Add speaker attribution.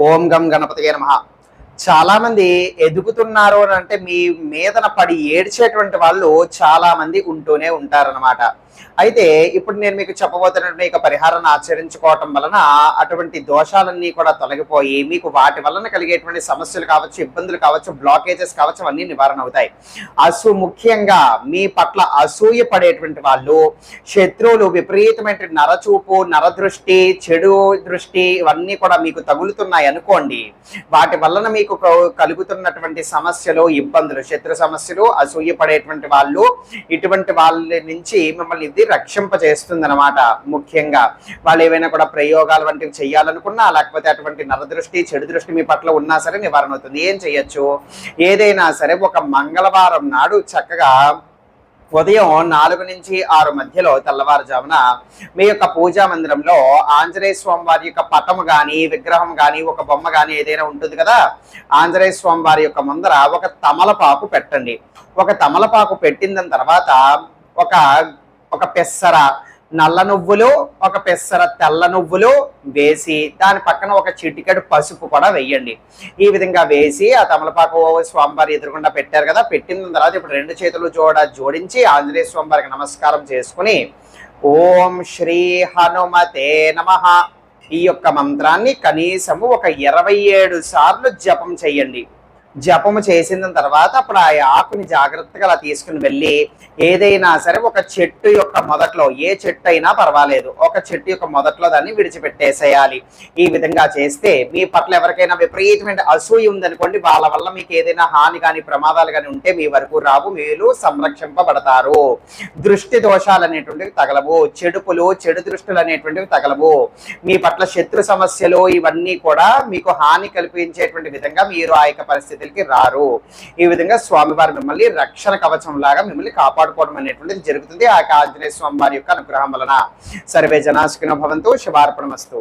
Speaker 1: ఓం గం గణపతి నమ. చాలా మంది ఎదుగుతున్నారు అని అంటే మీ మీదన పడి ఏడ్చేటువంటి వాళ్ళు చాలా మంది ఉంటూనే ఉంటారనమాట అయితే ఇప్పుడు నేను మీకు చెప్పబోతున్నటువంటి ఇక పరిహారాన్ని ఆచరించుకోవటం వలన అటువంటి దోషాలన్నీ కూడా తొలగిపోయి మీకు వాటి వలన కలిగేటువంటి సమస్యలు కావచ్చు ఇబ్బందులు కావచ్చు బ్లాకేజెస్ కావచ్చు అవన్నీ నివారణ అవుతాయి. అసూ ముఖ్యంగా మీ పట్ల అసూయ పడేటువంటి వాళ్ళు శత్రువులు విపరీతమైన నరచూపు నరదృష్టి చెడు దృష్టి ఇవన్నీ కూడా మీకు తగులుతున్నాయి అనుకోండి వాటి వలన మీకు మీకు కలుగుతున్నటువంటి సమస్యలు ఇబ్బందులు శత్రు సమస్యలు అసూయపడేటువంటి వాళ్ళు ఇటువంటి వాళ్ళ నుంచి మిమ్మల్ని ఇది రక్షింపజేస్తుంది అనమాట ముఖ్యంగా. వాళ్ళు ఏవైనా కూడా ప్రయోగాలు వంటివి చేయాలనుకున్నా లేకపోతే అటువంటి నరదృష్టి చెడు దృష్టి మీ పట్ల ఉన్నా సరే నివారణ అవుతుంది. ఏం చేయొచ్చు ఏదైనా సరే ఒక మంగళవారం నాడు చక్కగా ఉదయం నాలుగు నుంచి ఆరు మధ్యలో తెల్లవారుజామున మీ యొక్క పూజా మందిరంలో ఆంజనేయ స్వామి వారి యొక్క పటము కానీ విగ్రహం కానీ ఒక బొమ్మ కానీ ఏదైనా ఉంటుంది కదా ఆంజనేయ స్వామి వారి యొక్క ముందర ఒక తమలపాకు పెట్టండి. ఒక తమలపాకు పెట్టిన తర్వాత ఒక ఒక పెసర నల్ల నువ్వులు ఒక పెసర తెల్ల నువ్వులు వేసి దాని పక్కన ఒక చిటికెడు పసుపు కూడా వేయండి. ఈ విధంగా వేసి ఆ తమలపాకు స్వామివారి ఎదురుగుండా పెట్టారు కదా పెట్టిన తర్వాత ఇప్పుడు రెండు చేతులు జోడ జోడించి ఆంజనేయ స్వామివారికి నమస్కారం చేసుకుని ఓం శ్రీ హనుమతే నమః. ఈ యొక్క మంత్రాన్ని కనీసము ఒక ఇరవై ఏడు సార్లు జపం చేయండి. జపము చేసిన తర్వాత అప్పుడు ఆ ఆకుని జాగ్రత్తగా అలా తీసుకుని వెళ్ళి ఏదైనా సరే ఒక చెట్టు యొక్క మొదట్లో ఏ చెట్టు అయినా పర్వాలేదు ఒక చెట్టు యొక్క మొదట్లో దాన్ని విడిచిపెట్టేసేయాలి. ఈ విధంగా చేస్తే మీ పట్ల ఎవరికైనా విపరీతమైన అసూయ ఉందనుకోండి వాళ్ళ వల్ల మీకు ఏదైనా హాని కానీ ప్రమాదాలు కానీ ఉంటే మీ వరకు రావు మీరు సంరక్షింపబడతారు. దృష్టి దోషాలు అనేటువంటివి తగలవు చెడుపులు చెడు దృష్టులు అనేటువంటివి తగలవు. మీ పట్ల శత్రు సమస్యలు ఇవన్నీ కూడా మీకు హాని కల్పించేటువంటి విధంగా మీరు ఆ యొక్క పరిస్థితులకి రారు. ఈ విధంగా స్వామివారు మిమ్మల్ని రక్షణ కవచం లాగా మిమ్మల్ని కాపాడుకోవడం అనేటువంటిది జరుగుతుంది. ఆ ఆంజనేయ స్వామి వారి యొక్క అనుగ్రహం వలన. సర్వే జనాసుకున భవంతు. శుభార్పణమస్తు.